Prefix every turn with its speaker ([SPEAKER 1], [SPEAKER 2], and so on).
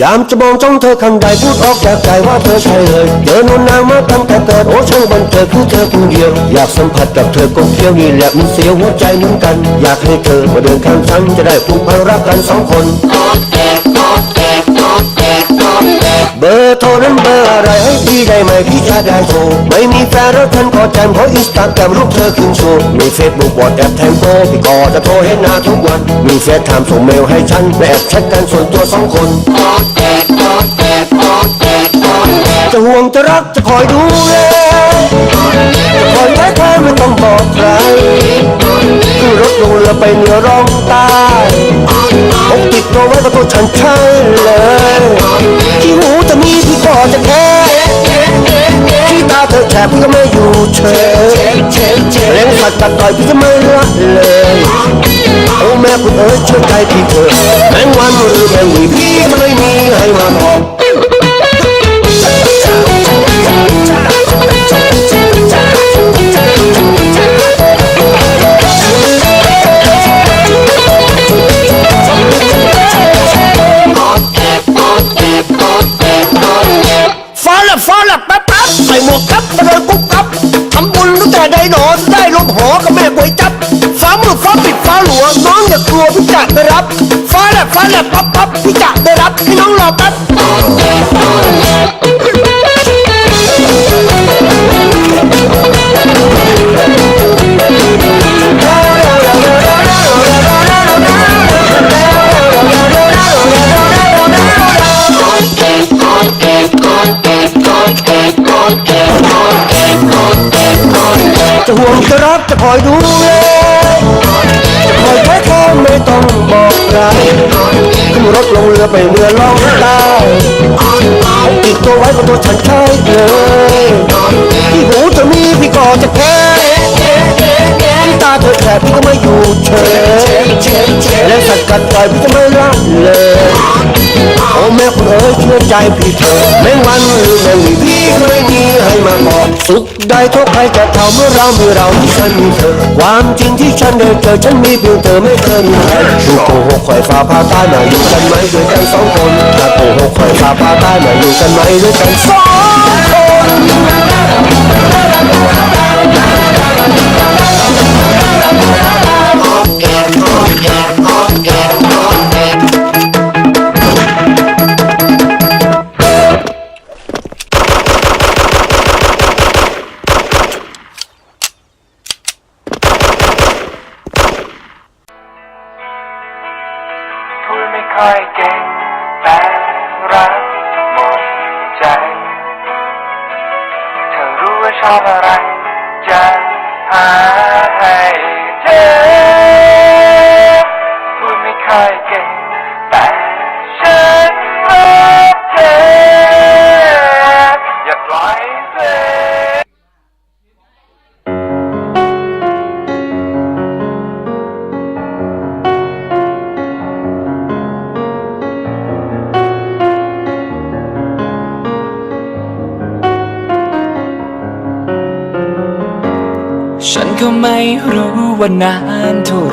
[SPEAKER 1] ยามจะมองจ้องเธอข้างใดพูดออกจากใจว่าเธอใช่เลยเจอนุ่นนางมาตั้งแต่เกิดโอ้ช่างบันเทิงคือเธอคนเดียว อยากสัมผัสกับเธอก็เพียวนี่แหละมันเสียวหัวใจเหมือนกัน อยากให้เธอมาเดินข้างฉันจะได้ผูกพันรักกันสองคน เบอร์โทรนั้นเบอร์อะไรให้พี่ได้ไหมพี่จะได้โทรไม่มีแฟนแล้วท่านก็แจมเพราะอินสตาแกรมรูปเธอขึ้นโชว์มีเฟซบุ๊กวอทแอปแทงโปพี่ก็จะโทรเห็นหน้าทุกวัน มีเฟซไทม์ส่งเมลให้ฉันและแอบแชทกันส่วนตัวสองคนจะห่วงจะรักจะคอยดูแลจะคอยไว้เธอไม่ต้องบอกใครขึ้นรถลงเรือไปเหนือร่องใต้พกติดตัวไว้กับตัวฉันใช่เลยที่หูจ พอจะแค่ที่ตาเธอแฉพี่ก็ไม่อยู่เฉยเลี้ยงสัตว์ตัดต่อยพี่จะไม่ละเลยโอ้แม่คุณเอ๋ยช่วยใจพี่เถอะแมงวันหรือแมงวีพี่ก็ไม่มีให้มาบอก บฟ้าหลับแป๊บแป๊บใส่หมวกกับมาเดินกุ๊บกับทำบุญตั้งแต่ได้หนอนได้ลมหอกับแม่ก๋วยจับ ฟ้ามืดฟ้าปิดฟ้าหลวงน้องอย่ากลัวพี่จะได้รับ ฟ้าแลบฟ้าแลบปั๊บปั๊บพี่จะได้รับให้น้องรอแป๊บ จะห่วงจะรักจะคอยดูแลจะคอยไว้แค่ไม่ต้องบอกใครขึ้นรถลงเรือไปเรือล่องใต้ติดตัวไว้กับตัวฉันใช่เลยที่หูจะมีพี่ก็จะแค่ที่ตาเธอแฉพี่ก็ไม่อยู่เฉยและสัตว์กัดต่อยพี่จะไม่ละเลยโอ้แม่คุณเอ๋ยเชื่อใจพี่เถอะแมงวันหรือ สุขได้ทุกใครจะเท่าเมื่อเราเมื่อเราที่ฉันมีเธอความจริงที่ฉันได้เจอฉันมีเพียงเธอไม่เคยมีใครดูโกหกคอยฟ้าพาตายมาอยู่กันไหมด้วยกันสองคนถ้าโกหกคอยฟ้าพาตายมาอยู่กันไหมด้วยกันสอง ค่
[SPEAKER 2] อยเก่งแต่รักหมดใจ เธอรู้ว่าชอบอะไรจะหาให้เจอ ก็
[SPEAKER 3] ไม่รู้ว่านานเท่าไร